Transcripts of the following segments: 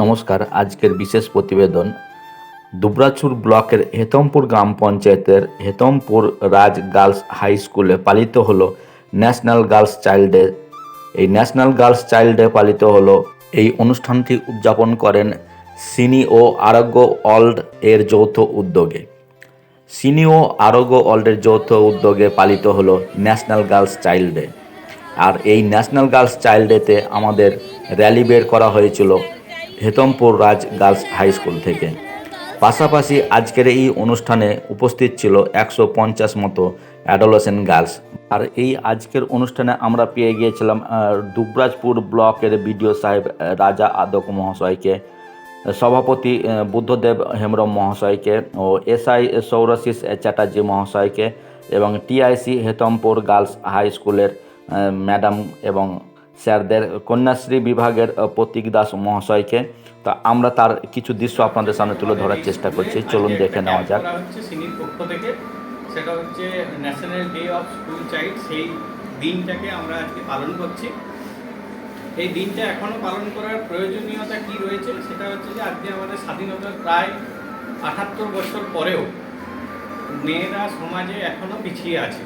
নমস্কার, আজকের বিশেষ প্রতিবেদন দুবরাজপুর ব্লকের হেতমপুর গ্রাম পঞ্চায়েতের হেতমপুর রাজ গার্লস হাই স্কুলে পালিত হলো ন্যাশনাল গার্লস চাইল্ড ডে। এই ন্যাশনাল গার্লস চাইল্ড ডে পালিত হলো। এই অনুষ্ঠানটি উদযাপন করেন সিনি ও আরোগ্য অল্ড এর যৌথ উদ্যোগে। সিনি ও আরোগ্য অল্ডের যৌথ উদ্যোগে পালিত হলো ন্যাশনাল গার্লস চাইল্ড ডে। আর এই ন্যাশনাল গার্লস চাইল্ড ডেতে আমাদের র্যালি বের করা হয়েছিল Hetampur Raj girls high school থেকে। পাশাপাশি আজকের এই অনুষ্ঠানে উপস্থিত ছিল একশো পঞ্চাশ মতো অ্যাডোলেসেন্ট গার্লস। আর এই আজকের অনুষ্ঠানে আমরা পেয়ে গিয়েছিলাম দুবরাজপুর ব্লকের বিডিও সাহেব রাজা আদক মহাশয়কে, সভাপতি বুদ্ধদেব হেমব্রম মহাশয়কে ও এসআই সৌরশিস চ্যাটার্জি মহাশয়কে এবং টিআইসি হেতমপুর গার্লস হাই স্কুলের ম্যাডাম এবং স্যারদের কন্যাশ্রী বিভাগের প্রতীক দাস মহাশয়কে। তা আমরা তার কিছু দৃশ্য আপনাদের সামনে তুলে ধরার চেষ্টা করছি। চলুন দেখে নেওয়া যাক। সেটা হচ্ছে national day of school child সেই দিনটাকে আমরা আজকে পালন করছি। এই দিনটা এখনও পালন করার প্রয়োজনীয়তা কি রয়েছে, সেটা হচ্ছে যে আজকে আমাদের স্বাধীনতার প্রায় আটাত্তর বছর পরেও মেয়েরা সমাজে এখনও পিছিয়ে আছে।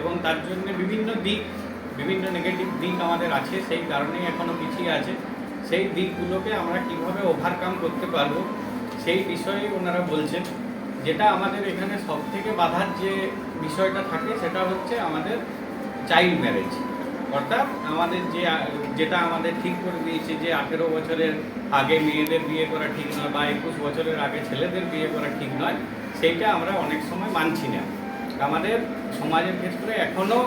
এবং তার জন্য বিভিন্ন দিক বিভিন্ন নেগেটিভ দিক আমাদের আছে, সেই কারণেই এখনও পিছিয়ে আছে। সেই দিকগুলোকে আমরা কীভাবে ওভারকাম করতে পারব, সেই বিষয়ে ওনারা বলছেন। যেটা আমাদের এখানে সব থেকে বাধার যে বিষয়টা থাকে, সেটা হচ্ছে আমাদের চাইল্ড ম্যারেজ অর্থাৎ আমাদের যে, যেটা আমাদের ঠিক করে দিয়েছে যে, আঠেরো বছরের আগে মেয়েদের বিয়ে করা ঠিক নয় বা একুশ বছরের আগে ছেলেদের বিয়ে করা ঠিক নয়, সেইটা আমরা অনেক সময় মানছি না। আমাদের সমাজের ক্ষেত্রে এখনও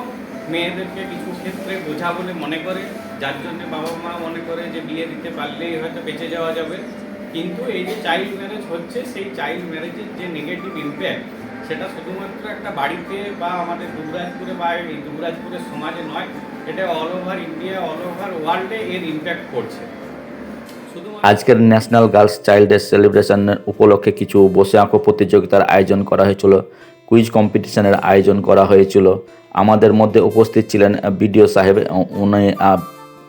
মেয়েদেরকে কিছু ক্ষেত্রে বোঝা বলে মনে করে, যার জন্য বাবা মা মনে করে যে বিয়ে দিতে পারলেই হয়তো বেঁচে যাওয়া যাবে। কিন্তু এই যে চাইল্ড ম্যারেজ হচ্ছে, সেই চাইল্ড ম্যারেজের যে নেগেটিভ ইম্প্যাক্ট সেটা শুধুমাত্র একটা বাড়িতে বা আমাদের দুবরাজপুরে বা এই দুবরাজপুরের সমাজে নয়, এটা all over India all over ওয়ার্ল্ডে এর ইম্প্যাক্ট শুধুমাত্র আজকের ন্যাশনাল গার্লস চাইল্ড ডে সেলিব্রেশনের উপলক্ষে কিছু বসে আঁকো প্রতিযোগিতার আয়োজন করা হয়েছিল। কুইজ কম্পিটিশনের আয়োজন করা হয়েছিল। আমাদের মধ্যে উপস্থিত ছিলেন বিডিও সাহেব, উনি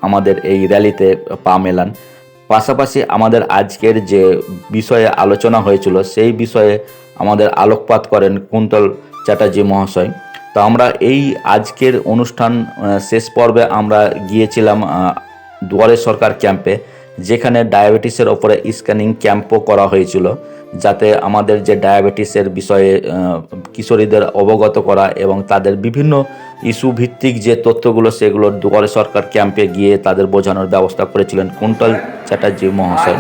আমাদের এই র্যালিতে পা মেলান। পাশাপাশি আমাদের আজকের যে বিষয়ে আলোচনা হয়েছিল, সেই বিষয়ে আমাদের আলোকপাত করেন কুন্তল চ্যাটার্জি মহাশয়। তো আমরা এই আজকের অনুষ্ঠান শেষ পর্বে আমরা গিয়েছিলাম দুয়ারে সরকার ক্যাম্পে। যেখানে ডায়াবেটিসের ওপরে স্ক্যানিং ক্যাম্পও করা হয়েছিল, যাতে আমাদের যে ডায়াবেটিসের বিষয়ে কিশোরীদের অবগত করা এবং তাদের বিভিন্ন ইস্যু ভিত্তিক যে তথ্যগুলো সেগুলো দুয়ারে সরকার ক্যাম্পে গিয়ে তাদের বোঝানোর ব্যবস্থা করেছিলেন কুন্তল চ্যাটার্জি মহাশয়।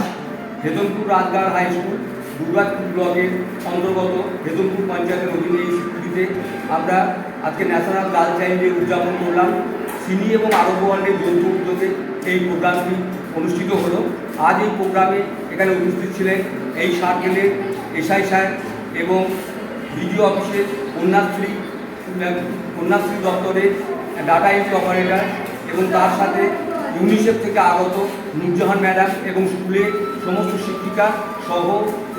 আমরা আজকে ন্যাশনাল গার্ল চাইল্ড ডে উদযাপন করলাম। সিনি এবং আরব ওয়ার্ল্ডের যৌথ উদ্যোগে এই প্রোগ্রামটি অনুষ্ঠিত হলো। আজ এই প্রোগ্রামে এখানে উপস্থিত ছিলেন এই সার্কেলের এসআই সাহেব এবং ভিডিও অফিসের কন্যাশ্রী কন্যাশ্রী দপ্তরের ডাটা এন্ট্রি অপারেটর এবং তার সাথে ইউনিসেফ থেকে আগত নুরজাহান ম্যাডাম এবং স্কুলের সমস্ত শিক্ষিকা সহ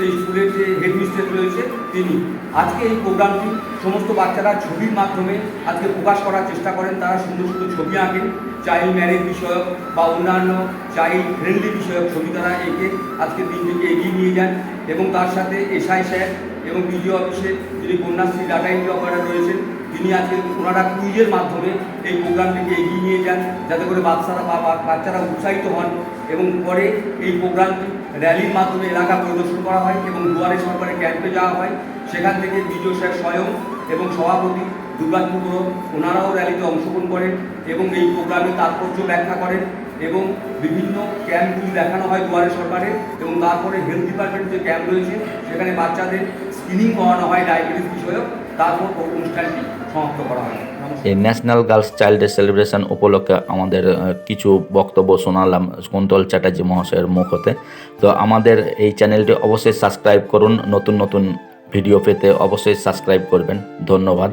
এই স্কুলের যে হেডমিস্ট্রেস রয়েছে তিনি। আজকে এই প্রোগ্রামটি সমস্ত বাচ্চারা ছবির মাধ্যমে আজকে প্রকাশ করার চেষ্টা করেন। তারা সুন্দর সুন্দর ছবি আঁকেন চাইল্ড ম্যারেজ বিষয়ক বা অন্যান্য চাইল্ড ফ্রেন্ডলি বিষয়ক ছবি তারা এঁকে আজকে দিন দিনটিকে এগিয়ে নিয়ে যান এবং তার সাথে এসআই স্যার এবং বিডিও অফিসে যিনি কন্যাশ্রী ডাটা এন্ট্রি অপারেটর রয়েছেন, তিনি আজকে ওনারা কুইজের মাধ্যমে এই প্রোগ্রামটিকে এগিয়ে নিয়ে যান, যাতে করে বাচ্চারা বা বাচ্চারা উৎসাহিত হন এবং পরে এই প্রোগ্রামটি র্যালির মাধ্যমে এলাকা পরিদর্শন করা হয় এবং দুয়ারে সরকারের ক্যাম্পে যাওয়া হয়। সেখান থেকে বিজয় স্যার স্বয়ং এবং সভাপতি দুর্গা দুর্গাপুর ওনারাও র্যালিতে অংশগ্রহণ করেন এবং এই প্রোগ্রামের তাৎপর্য ব্যাখ্যা করেন এবং বিভিন্ন ক্যাম্পগুলি দেখানো হয় দুয়ারে সরকারের এবং তারপরে হেলথ ডিপার্টমেন্ট যে ক্যাম্প রয়েছে, সেখানে বাচ্চাদের স্ক্রিনিং করানো হয় ডায়াবেটিস বিষয়ক। তারপর অনুষ্ঠানটি সমাপ্ত করা হয়। এই national girls child day celebration উপলক্ষে আমাদের কিছু বক্তব্য শোনালাম কুন্তল চ্যাটার্জি মহাশয়ের মুখ হতে তো আমাদের এই চ্যানেলটি অবশ্যই সাবস্ক্রাইব করুন। নতুন নতুন ভিডিও পেতে অবশ্যই সাবস্ক্রাইব করবেন। ধন্যবাদ।